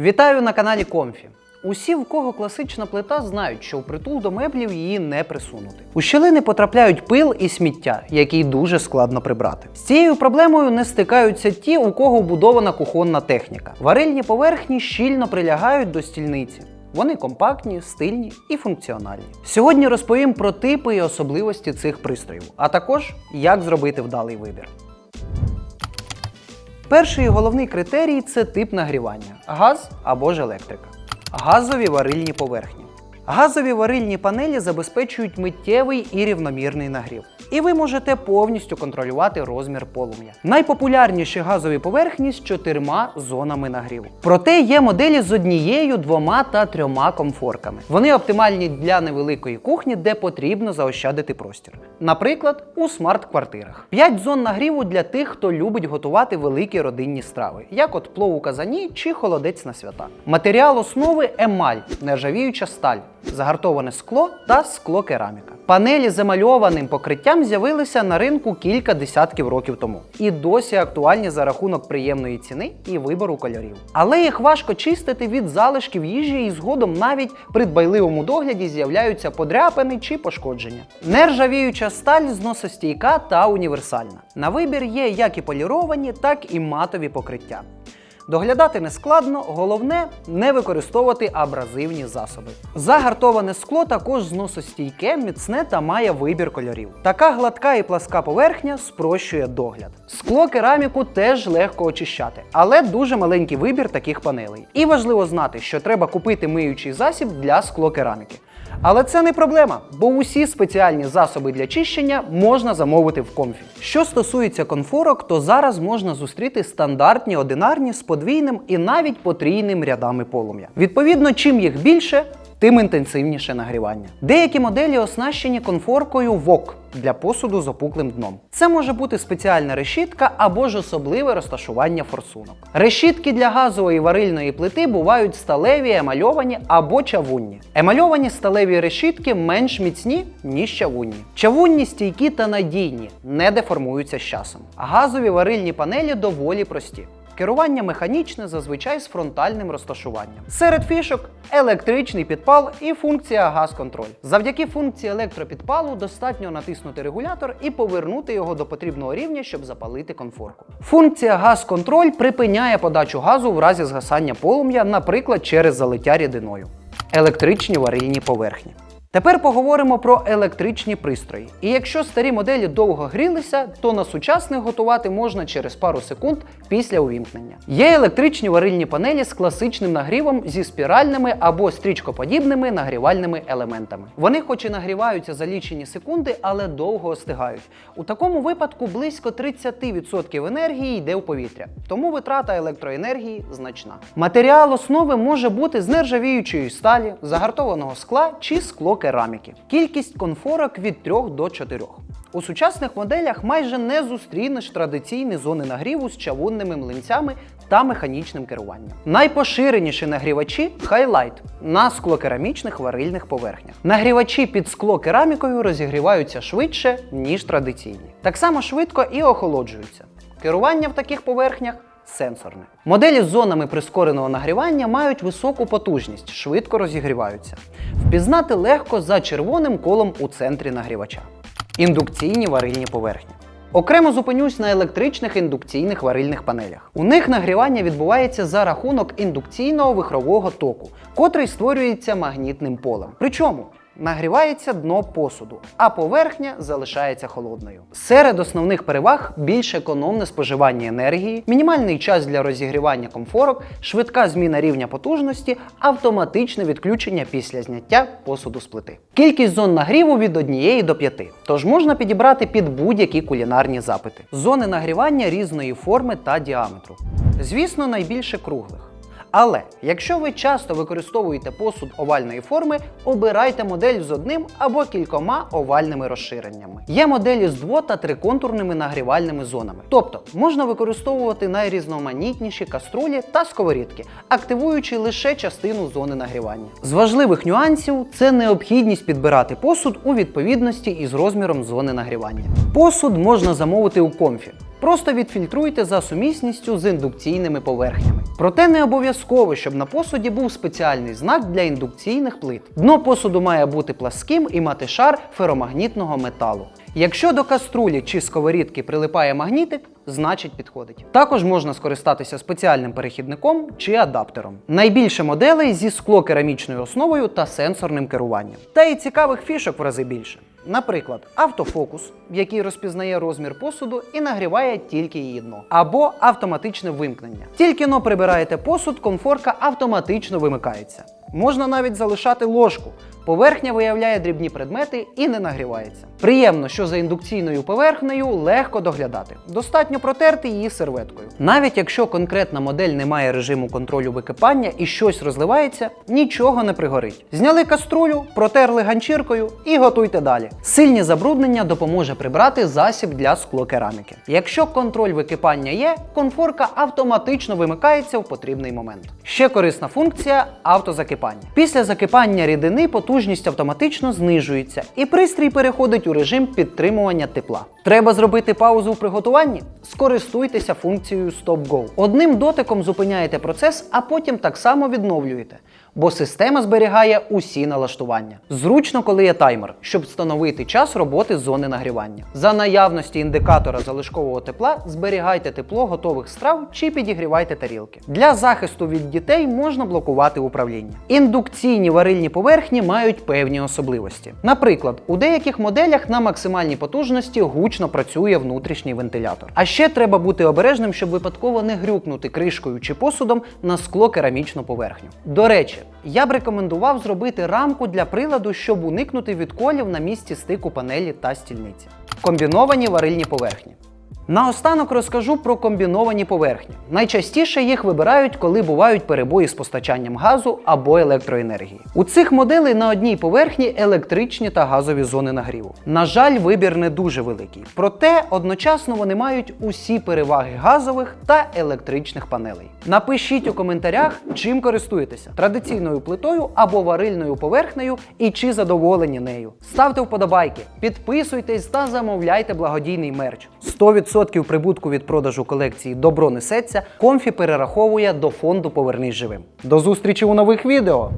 Вітаю на каналі Комфі. Усі, в кого класична плита, знають, що впритул до меблів її не присунути. У щілини потрапляють пил і сміття, який дуже складно прибрати. З цією проблемою не стикаються ті, у кого вбудована кухонна техніка. Варильні поверхні щільно прилягають до стільниці. Вони компактні, стильні і функціональні. Сьогодні розповім про типи і особливості цих пристроїв, а також як зробити вдалий вибір. Перший і головний критерій це тип нагрівання газ або ж електрика. Газові варильні поверхні. Газові варильні панелі забезпечують миттєвий і рівномірний нагрів. І ви можете повністю контролювати розмір полум'я. Найпопулярніші газові поверхні з чотирма зонами нагріву. Проте є моделі з однією, двома та трьома комфорками. Вони оптимальні для невеликої кухні, де потрібно заощадити простір. Наприклад, у смарт-квартирах. П'ять зон нагріву для тих, хто любить готувати великі родинні страви, як от плов у казані чи холодець на свята. Матеріал основи емаль, нержавіюча сталь, загартоване скло та скло-кераміка. Панелі з емальованим покриттям з'явилися на ринку кілька десятків років тому і досі актуальні за рахунок приємної ціни і вибору кольорів. Але їх важко чистити від залишків їжі і згодом навіть при дбайливому догляді з'являються подряпини чи пошкодження. Нержавіюча сталь зносостійка та універсальна. На вибір є як і поліровані, так і матові покриття. Доглядати не складно, головне не використовувати абразивні засоби. Загартоване скло також зносостійке, міцне та має вибір кольорів. Така гладка і пласка поверхня спрощує догляд. Скло кераміку теж легко очищати, але дуже маленький вибір таких панелей. І важливо знати, що треба купити миючий засіб для склокераміки. Але це не проблема, бо усі спеціальні засоби для чищення можна замовити в комфі. Що стосується конфорок, то зараз можна зустріти стандартні одинарні з подвійним і навіть потрійним рядами полум'я. Відповідно, чим їх більше, тим інтенсивніше нагрівання. Деякі моделі оснащені конфоркою вок для посуду з опуклим дном. Це може бути спеціальна решітка або ж особливе розташування форсунок. Решітки для газової варильної плити бувають сталеві, емальовані або чавунні. Емальовані сталеві решітки менш міцні, ніж чавунні. Чавунні стійкі та надійні, не деформуються з часом. Газові варильні панелі доволі прості. Керування механічне, зазвичай з фронтальним розташуванням. Серед фішок електричний підпал і функція газ-контроль. Завдяки функції електропідпалу достатньо натиснути регулятор і повернути його до потрібного рівня, щоб запалити конфорку. Функція газ-контроль припиняє подачу газу в разі згасання полум'я, наприклад, через залиття рідиною. Електричні варильні поверхні. Тепер поговоримо про електричні пристрої. І якщо старі моделі довго грілися, то на сучасних готувати можна через пару секунд після увімкнення. Є електричні варильні панелі з класичним нагрівом зі спіральними або стрічкоподібними нагрівальними елементами. Вони, хоч і нагріваються за лічені секунди, але довго остигають. У такому випадку близько 30% енергії йде в повітря, тому витрата електроенергії значна. Матеріал основи може бути з нержавіючої сталі, загартованого скла чи скло кераміки. Кількість конфорок від 3 до 4. У сучасних моделях майже не зустрінеш традиційні зони нагріву з чавунними млинцями та механічним керуванням. Найпоширеніші нагрівачі Highlight на склокерамічних варильних поверхнях. Нагрівачі під склокерамікою розігріваються швидше, ніж традиційні. Так само швидко і охолоджуються. Керування в таких поверхнях сенсорне. Моделі з зонами прискореного нагрівання мають високу потужність, швидко розігріваються. Впізнати легко за червоним колом у центрі нагрівача. Індукційні варильні поверхні. Окремо зупинюсь на електричних індукційних варильних панелях. У них нагрівання відбувається за рахунок індукційного вихрового току, котрий створюється магнітним полем. Причому нагрівається дно посуду, а поверхня залишається холодною. Серед основних переваг більш економне споживання енергії, мінімальний час для розігрівання комфорок, швидка зміна рівня потужності, автоматичне відключення після зняття посуду з плити. Кількість зон нагріву від 1 до 5, тож можна підібрати під будь-які кулінарні запити. Зони нагрівання різної форми та діаметру. Звісно, найбільше круглих. Але якщо ви часто використовуєте посуд овальної форми, обирайте модель з одним або кількома овальними розширеннями. Є моделі з дво- та триконтурними нагрівальними зонами. Тобто можна використовувати найрізноманітніші каструлі та сковорідки, активуючи лише частину зони нагрівання. З важливих нюансів це необхідність підбирати посуд у відповідності із розміром зони нагрівання. Посуд можна замовити у комфі. Просто відфільтруйте за сумісністю з індукційними поверхнями. Проте не обов'язково, щоб на посуді був спеціальний знак для індукційних плит. Дно посуду має бути пласким і мати шар феромагнітного металу. Якщо до каструлі чи сковорідки прилипає магнітик, значить підходить. Також можна скористатися спеціальним перехідником чи адаптером. Найбільше моделей зі склокерамічною основою та сенсорним керуванням. Та і цікавих фішок в рази більше. Наприклад, автофокус, який розпізнає розмір посуду і нагріває тільки її дно, або автоматичне вимкнення. Тільки но прибираєте посуд, комфорка автоматично вимикається. Можна навіть залишати ложку. Поверхня виявляє дрібні предмети і не нагрівається. Приємно, що за індукційною поверхнею легко доглядати. Достатньо протерти її серветкою. Навіть якщо конкретна модель не має режиму контролю википання і щось розливається, нічого не пригорить. Зняли каструлю, протерли ганчіркою і готуйте далі. Сильні забруднення допоможе прибрати засіб для склокераміки. Якщо контроль википання є, конфорка автоматично вимикається в потрібний момент. Ще корисна функція автозакипання. Після закипання рідини потужність автоматично знижується, і пристрій переходить у режим підтримування тепла. Треба зробити паузу в приготуванні? Скористуйтеся функцією Stop Go. Одним дотиком зупиняєте процес, а потім так само відновлюєте. Бо система зберігає усі налаштування. Зручно, коли є таймер, щоб встановити час роботи зони нагрівання. За наявності індикатора залишкового тепла зберігайте тепло готових страв чи підігрівайте тарілки. Для захисту від дітей можна блокувати управління. Індукційні варильні поверхні мають певні особливості. Наприклад, у деяких моделях на максимальній потужності гучно працює внутрішній вентилятор. А ще треба бути обережним, щоб випадково не грюкнути кришкою чи посудом на скло керамічну поверхню. До речі, я б рекомендував зробити рамку для приладу, щоб уникнути відколів на місці стику панелі та стільниці. Комбіновані варильні поверхні. Наостанок розкажу про комбіновані поверхні. Найчастіше їх вибирають, коли бувають перебої з постачанням газу або електроенергії. У цих моделей на одній поверхні електричні та газові зони нагріву. На жаль, вибір не дуже великий. Проте одночасно вони мають усі переваги газових та електричних панелей. Напишіть у коментарях, чим користуєтеся традиційною плитою або варильною поверхнею і чи задоволені нею. Ставте вподобайки, підписуйтесь та замовляйте благодійний мерч. 100% прибутку від продажу колекції Добро несеться. Комфі перераховує до фонду Повернись живим. До зустрічі у нових відео!